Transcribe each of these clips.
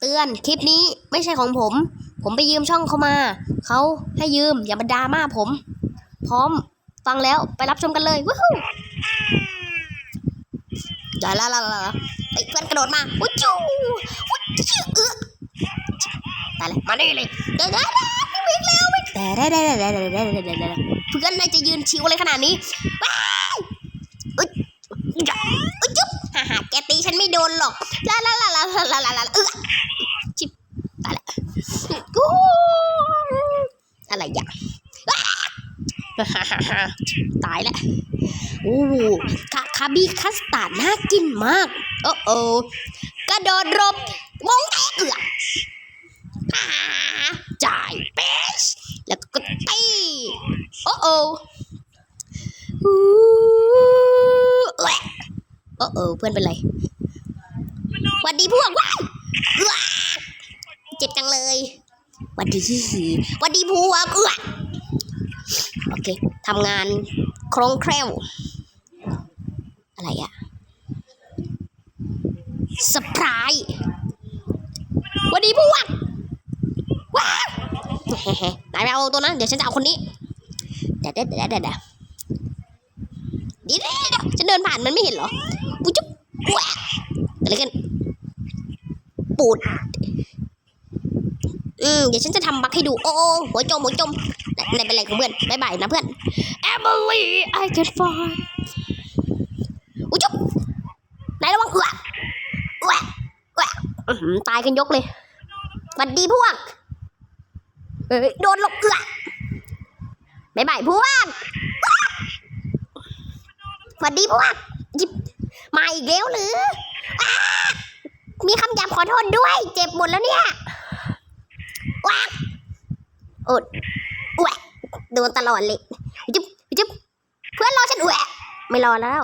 เตือนคลิปนี้ไม่ใช่ของผม ผมไปยืมช่องเขามา เขาให้ยืมอย่ามาดราม่าผม พร้อมฟังแล้วไปรับชมกันเลยวู้ฮู้อย่าละละละไอ้เพื่อนกระโดดมาวุ้จูวุ้จูเออตายแล้วมานี่เลยเดี๋ยวเดี๋ยววิ่งแล้ววิ่งแต่ได้ได้ได้ได้ได้ได้ได้เพื่อนนายจะยืนชิวอะไรขนาดนี้ว้ายอึ๊ดอย่าอึ๊ดจุ๊บฮ่าฮ่าแกตีฉันไม่ โดนหรอกลาลาลาลาลาลาลาเออชิบตายล้วกูอะไรอย่างตายแล้วโอ้คาคาบีคัสตาร์ดน่ากินมาก โอ้โอกระโดดหลบมองแตกเอือกจ่ายเบสแล้วก็ตีโอ้โอ้โอ้โอเพื่อนเป็นไร หวัดดีพวกว้ายเจ็บจังเลยหวัดดีหวัดดีพวกโอเคทำงานคล่องแคล่ว อะไรอะสปรายวันนี้พวกว้าวนายไปเอาตัวนั้น เดี๋ยวฉันจะเอาคนนี้เด็ดเด็ดเด็ดเดี๋เด็ดยวฉันเดินผ่านมันไม่เห็นเหรอปุ๊จุ๊บว้อะไรกัน ปูด อืม เดี๋ยวฉันจะทำบักให้ดู โอ้โอ้หัวจม หัวจมนายเป็นไรของเพื่อนบายบายนะเพื่อน Emily I can fly อุ้ยจุ๊บนายระวังเอือกเอือกเอือกอื้อหือตายกันยกเลยหวัดดีพวก เอ้ย โดนหลบเอือกบายบายพวกหวัดดีพวกจิบมาอีกแล้วหรือ มีคำหยาบขอโทษด้วย เจ็บหมดแล้วเนี่ยว้าโอดแหวะโดนตลอดเลยจุ๊บจุ๊บเพื่อนรอฉันแหวะไม่รอแล้ว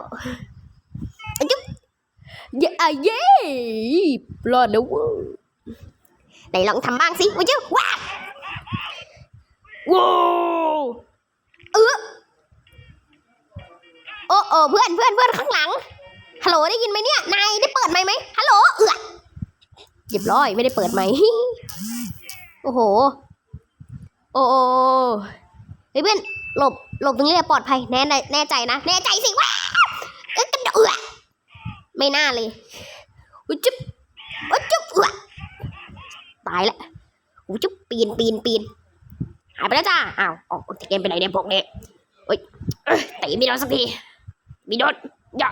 จุ๊บเย้อะเย้รอดแล้วเว้ยไหนลองทำบ้างสิวจุ๊บว้าวว้าวเออโอ้โอ้เพื่อนเพื่อนเพื่อนข้างหลังฮัลโหลได้ยินไหมเนี่ยนายได้เปิดไมค์ไหมฮัลโหลเอือ เรียบร้อยไม่ได้เปิดไหมโอ้โหโอ้โอ้เฮ้ยเพื่อนหลบหลบตรงนี้เลยปลอดภัยแน่แน่แน่ใจนะแน่ใจสิว้าวเอ้ยกระโดดเอือไม่น่าเลยอุ้ยจุ๊บอุ้ยจุ๊บอือตายละอุ้ยจุ๊บปีนปีนปีนหายไปแล้วจ้าอ้าวออกจากเกมไปไหนเนี่ยพวกนี้โอ้ยเอ้ยตีม่โดนสักทีมีโดนอย่า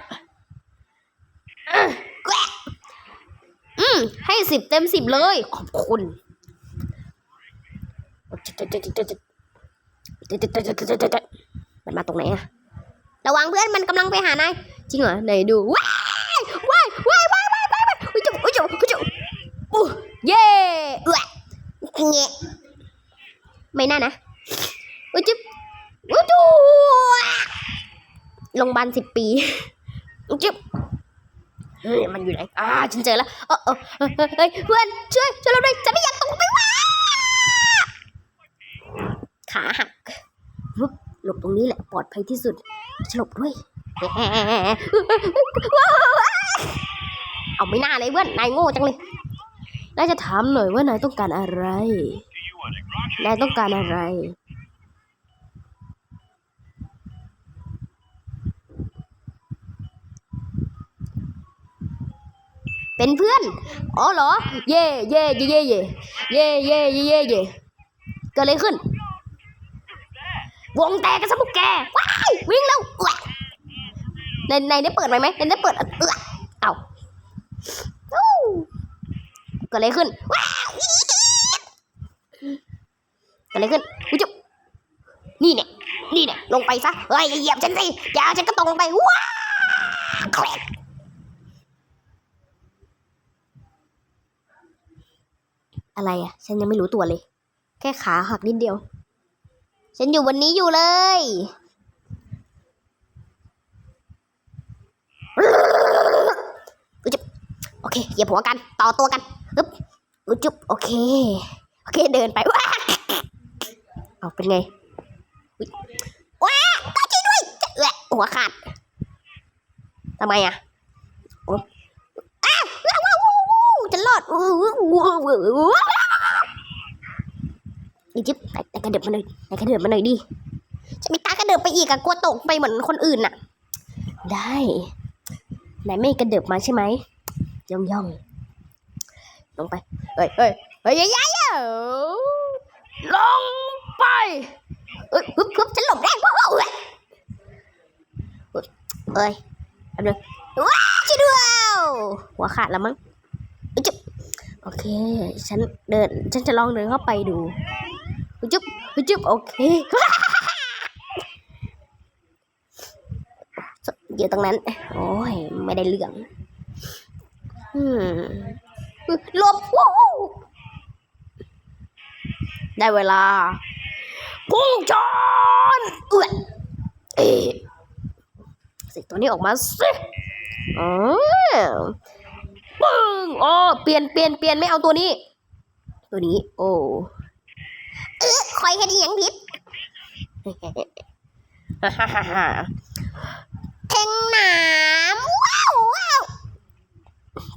อืมให้สิบเต็มสิบเลย ขอบคุณมันมาตรงไหนอะระวังเพื่อนมันกำลังไปหานายจริงเหรอไหนดูว้ายว้ายว้ายว้ายว้ายว้ายว้ายอุ้ยจุ๊บอุ้ยจุ๊บอุ้ยจุ๊บอู้เย่เอื้อเงี้ยไม่น่านะอุ้ยจุ๊บอุ้ยจุ๊บโรงพยาบาลสิบปีอุจุ๊บ เฮ้ยมันอยู่ไหนอ่าฉันเจอแล้วเออเออเฮ้ยเพื่อนช่วยช่วยเราด้วยจะไม่อยากตกไปว่าขาหักหลบตรงนี้แหละปลอดภัยที่สุดจะหลบด้วยเอาไม่น่าเลยเพื่อนนายโง่จังเลยนายจะถามหน่อยว่านายต้องการอะไรนายต้องการอะไร เป็นเพื่อน อ๋อเหรอเย่เย่เย่เย่เย่เย่เย่เย่เย่เย่เกิดอะไรขึ้น วงแตกกันซะพวกแก ว้ายวิ่งแล้วในในได้เปิดไหมไหมในได้เปิดเอื้อเอาเกิดอะไรขึ้น ว้าวเกิดอะไรขึ้นอุ้ยจุ๊บนี่เนี่ย นี่เนี่ย ลงไปซะ เฮ้ยเหยียบฉันสิอย่าฉันก็ตกลงไป ว้าแคลก อะไรอะ ฉันยังไม่รู้ตัวเลย แค่ขาหักนิดเดียว ฉันอยู่วันนี้อยู่เลยอุ๊ยจุ๊บโอเคเหยียบหัวกัน ต่อตัวกันอึ๊บอุ๊ยจุ๊บโอเค โอเค เดินไปว้าเอาเป็นไงว้าก็ช่วยด้วยแหละหัวขาดทำไมอะโอ๊ะอ้าวว้าวว้าวว้าวฉันรอด อีจิ๊บแต่กระเดิบมาหน่อยแต่กระเดิบมาหน่อยดิจะไม่กล้ากระเดิบไปอีกอะกลัวตกไปเหมือนคนอื่นอะได้ไหนไม่กระเดิบมาใช่ไหมย่องย่องลงไปเฮ้ยเฮ้ยเฮ้ยยายลงไปเอ้ยฮึบฮึบฉันหลบได้ว้าวเอ้ยเอ้ยแป๊บนึงว้าช่วยด้วยหัวขาดแล้วมั้งจุ๊บโอเค ฉันเดิน ฉันจะลองเดินเข้าไปดู จุ๊บจุ๊บโอเคอยู่ตรงนั้น โอ้ย ไม่ได้เรื่องหลบว้าวได้เวลาพุ่งชนเอื้อเอสิตัวนี้ออกมาสิอ๋อปึ้งอ๋อเปลี่ยนเปลี่ยนเปลี่ยนไม่เอาตัวนี้ ตัวนี้ โอ้ คอยแค่นี้ยังผิดเทงหนามว้าวว้าว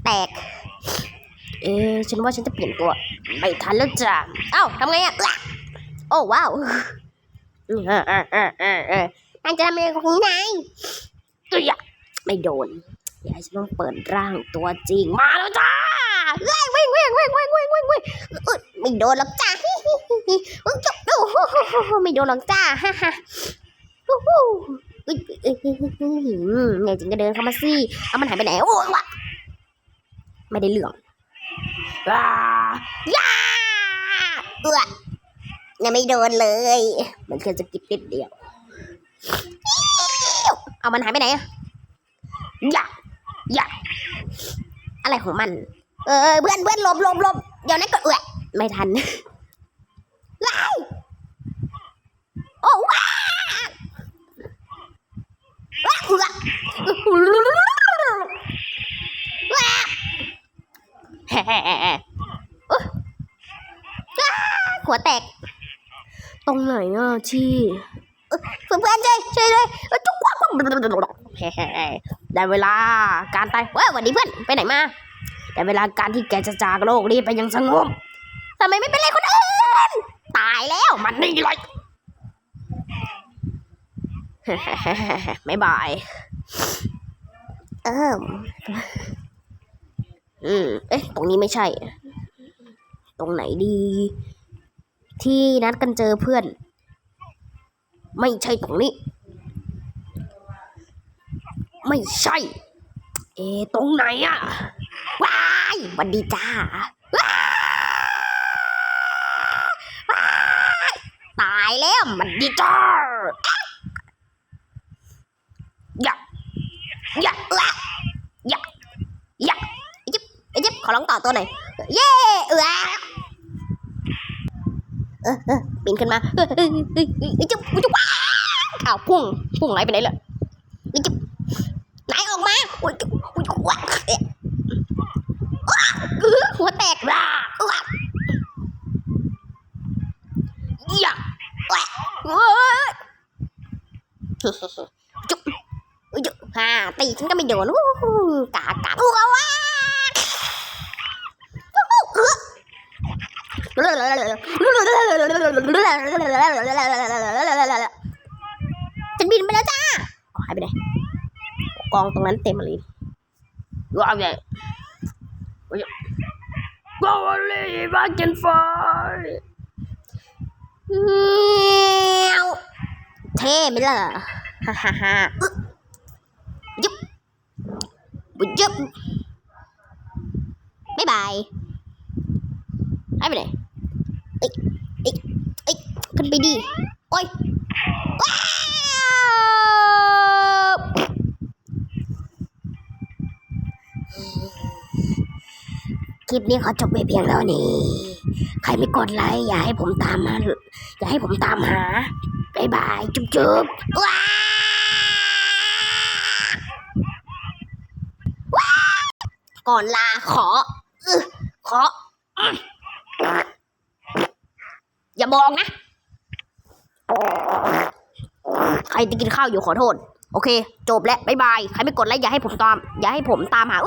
แตก เอ๊ฉันว่าฉันจะเปลี่ยนตัว ไม่ทันแล้วจ้ะเอ้าทำไงอะอึ๊ะโอ้ว้าวเออออออออออนายจะทำอะไรของนายตัวอย่าไม่โดนอย่าให้ฉันต้องเปิดร่างตัวจริงมาแล้วจ้าเฮ้ยวิ่งวิ่งวิ่งวิ่งวิ่งวิ่งวิ่งไม่โดนหรอกจ้า ไม่โดนหรอกจ้าฮ่าฮ่าฮู้ฮู้อุ้ยเอ้ยเอ้ยอุ้ยจริงก็เดินเข้ามาสิเอามันหายไปไหนโอ้ยวะไม่ได้เรื่องว้าย่าเอื้อยังไม่โดนเลย มันแค่จะกิดนิดเดียว เอามันหายไปไหนอะย่าย่าอะไรของมัน เออเพื่อนเพื่อนหลบหลบหลบเดี๋ยวนั้นก็เอื้อไม่ทัน ไล่โอ้ว้าว้าเอื้อว้าแฮ่อุ๊ยว้าหัวแตก ตรงไหนอะที่เพื่อนๆช่วยช่วยด้วยเอ้ยจุ๊กวักได้เวลาการตายเว้ยสวัสดีเพื่อนไปไหนมาได้เวลาการที่แกจะจากโลกนี้ไปอยังสงบทำไมไม่เป็นไรคนอื่น ตายแล้วมันนี่เลยไม่บาย เอออืม เอ๊ะ ตรงนี้ไม่ใช่ ตรงไหนดี ที่นัดกันเจอเพื่อน ไม่ใช่ตรงนี้ ไม่ใช่ เอะตรงไหนอะว้ายหวันดีจ้าว้ายว้ายตาย แล้วมันดีจ้าอย่าอย่าเอออย่าอย่าไอ้จิ๊บไอจิ๊บขอลองต่อตัวหน่อยเย้เออเออเออปีนขึ้นมาเออเออเออเออไอจิ๊บไอจิ๊บว้าวอ้าวพุ่งพุ่งไหนไปไหนล่ะไอจิ๊บไหนออกมาโอ้ยจิ๊บโอ้ยว้าวเอ๊ะว้าวหัวแตกว้าวว้าวอย่าว้าวเว้ย จุ๊บจุ๊บฮ่าตีฉันก็ไม่โดนอู้กากาอู้ว้าวว้าวจะบินไปแล้วจ้าหายไปไหนกองตรงนั้นเต็มเลยว้าวใหญ่ว้าวเลยมากินไฟเท่ไหมล่ะฮ่าฮ่าฮ่ายุบบุยุบบ๊ายบายหายไปไหนเอ้ยเอ้ยเอ้ยขึ้นไปดิโอ้ยว้าวคลิปนี้ขอจบไปเพียงเท่านี้ ใครไม่กดไลค์อย่าให้ผมตามมาอย่าให้ผมตามหา บายบาย จุ๊บจุ๊บว้าว้าก่อนลาขออขอ อย่าบอกนะ ใครจะกินข้าวอยู่ขอโทษ โอเค จบแล้วบายบาย ใครไม่กดไลค์อย่าให้ผมตาม อย่าให้ผมตามหา